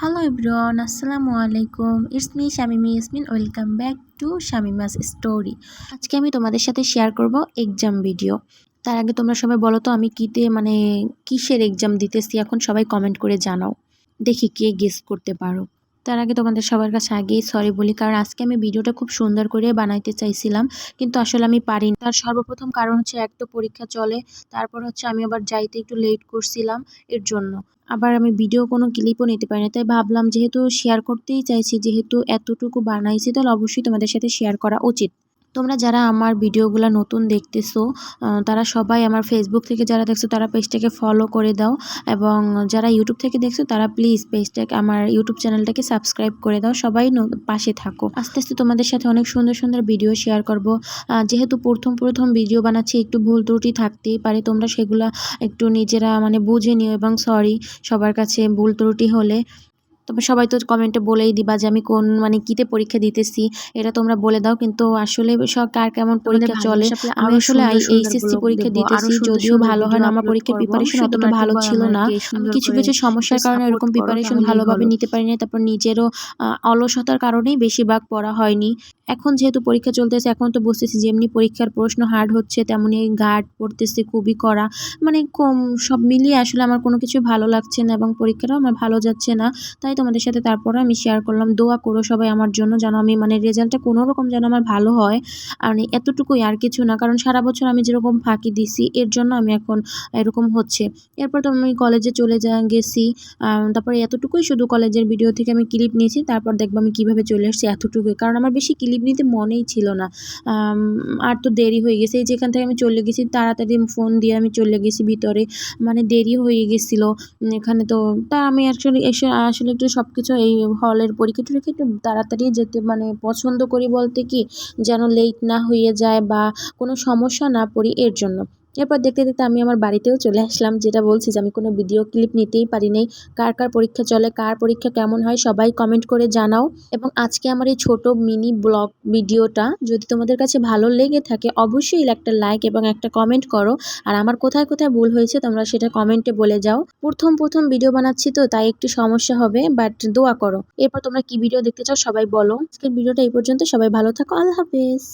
Hello everyone আসসালামু আলাইকুম it's me Shamima Yasmin welcome back to Shamima's story আজকে আমি তোমাদের সাথে শেয়ার করব এক্সাম ভিডিও তার আগে তোমরা সবাই বলো তো, আমি কীতে মানে কিসের এক্সাম দিতেছি? এখন সবাই কমেন্ট করে জানাও। দেখি কে গেস করতে পারো। তার আগে তোমাদের সবার কাছে আগেই সরি বলি, কারণ আজকে আমি ভিডিওটা খুব সুন্দর করে বানাইতে চাইছিলাম, কিন্তু আসলে আমি পারিনি তার সর্বপ্রথম কারণ হচ্ছে এক তো পরীক্ষা চলে, তারপর হচ্ছে আমি আবার যাইতে একটু লেট করছিলাম এর জন্য। আবার আমি ভিডিও কোনো ক্লিপও নিতে পারিনি তাই ভাবলাম যেহেতু শেয়ার করতেই চাইছি, যেহেতু এতটুকু বানাইছি, তাহলে অবশ্যই তোমাদের সাথে শেয়ার করা উচিত। তোমরা যারা আমার ভিডিওগুলো নতুন দেখতেছো তারা সবাই আমার ফেসবুক থেকে যারা দেখছ, তারা পেজটাকে ফলো করে দাও এবং যারা ইউটিউব থেকে দেখছ, তারা প্লিজ পেজটাকে, আমার ইউটিউব চ্যানেলটাকে সাবস্ক্রাইব করে দাও। সবাই পাশে থাকো। আস্তে আস্তে তোমাদের সাথে অনেক সুন্দর সুন্দর ভিডিও শেয়ার করব। যেহেতু প্রথম প্রথম ভিডিও বানাচ্ছি, একটু ভুল ত্রুটি থাকতেই পারে, তোমরা সেগুলো একটু নিজেরা মানে বুঝে নিও এবং সরি সবার কাছে ভুল ত্রুটি হলে। তবে সবাই তো কমেন্টে বলেই দিবা যে আমি কোন মানে কিতে পরীক্ষা দিতেছি এটা তোমরা বলে দাও। কিন্তু আসলে সব কার কেমন পরীক্ষা চলে? আমি আসলে এইচএসসি পরীক্ষা দিতেছি যদিও ভালো হয় না আমার পরীক্ষার প্রিপারেশন অতটা ভালো ছিল না। আমি কিছু কিছু সমস্যার কারণে এরকম প্রিপারেশন ভালোভাবে নিতে পারিনি তারপর নিজেরও অলসতার কারণেই বেশিরভাগ পড়া হয়নি। এখন যেহেতু পরীক্ষা চলতেছে এখন তো বুঝতেছি যেমনি পরীক্ষার প্রশ্ন হার্ড হচ্ছে তেমনি গার্ড পড়তেছে খুবই করা মানে কম সব মিলিয়ে আসলে আমার কোনো কিছু ভালো লাগছে না এবং পরীক্ষাটাও আমার ভালো যাচ্ছে না। তাই তোমাদের সাথে তারপরে আমি শেয়ার করলাম। দোয়া করো সবাই আমার জন্য যেন আমি মানে রেজাল্টটা কোনো রকম যেন আমার ভালো হয়। আর এতটুকুই আর কিছু না। কারণ সারা বছর আমি যেরকম ফাঁকি দিছি, এর জন্য আমি এখন এরকম হচ্ছে। এরপর তো আমি কলেজে চলে যা, গেছি। তারপরে এতটুকুই শুধু কলেজের ভিডিও থেকে আমি ক্লিপ নিয়েছি। তারপর দেখব আমি কীভাবে চলে এসেছি এতটুকুই। কারণ আমার বেশি ক্লিপ নিতে মনেই ছিল না। আর তো দেরি হয়ে গেছে। এই যেখান থেকে আমি চলে গেছি, তাড়াতাড়ি ফোন দিয়ে আমি চলে গেছি ভিতরে। মানে দেরি হয়ে গেছিল। এখানে তো, তা আমি এসে, আসলে একটু সব কিছু এই হলের পরীক্ষা টরীক্ষা একটু তাড়াতাড়ি যেতে মানে পছন্দ করি বলতে কি, যেন লেট না হয়ে যায় বা কোনো সমস্যা না পড়ি এর জন্য। এরপর দেখতে দেখতে আমি আমার বাড়িতেও চলে আসলাম, যেটা বলছি যে আমি কোনো ভিডিও ক্লিপ নিতেই পারি নাই। কার কার পরীক্ষা চলে, কার পরীক্ষা কেমন হয়, সবাই কমেন্ট করে জানাও। এবং আজকে আমার এই ছোট মিনি ব্লগ ভিডিওটা যদি তোমাদের কাছে ভালো লেগে থাকে, অবশ্যই একটা লাইক এবং একটা কমেন্ট করো। আর আমার কোথায় কোথায় ভুল হয়েছে তোমরা সেটা কমেন্টে বলে যাও। প্রথম প্রথম ভিডিও বানাচ্ছি তো, তাই একটু সমস্যা হবে বাট দোয়া করো। এরপর তোমরা কি ভিডিও দেখতে চাও সবাই বলো। আজকের ভিডিওটা এই পর্যন্ত, সবাই ভালো থাকো, আল্লাহ হাফেজ।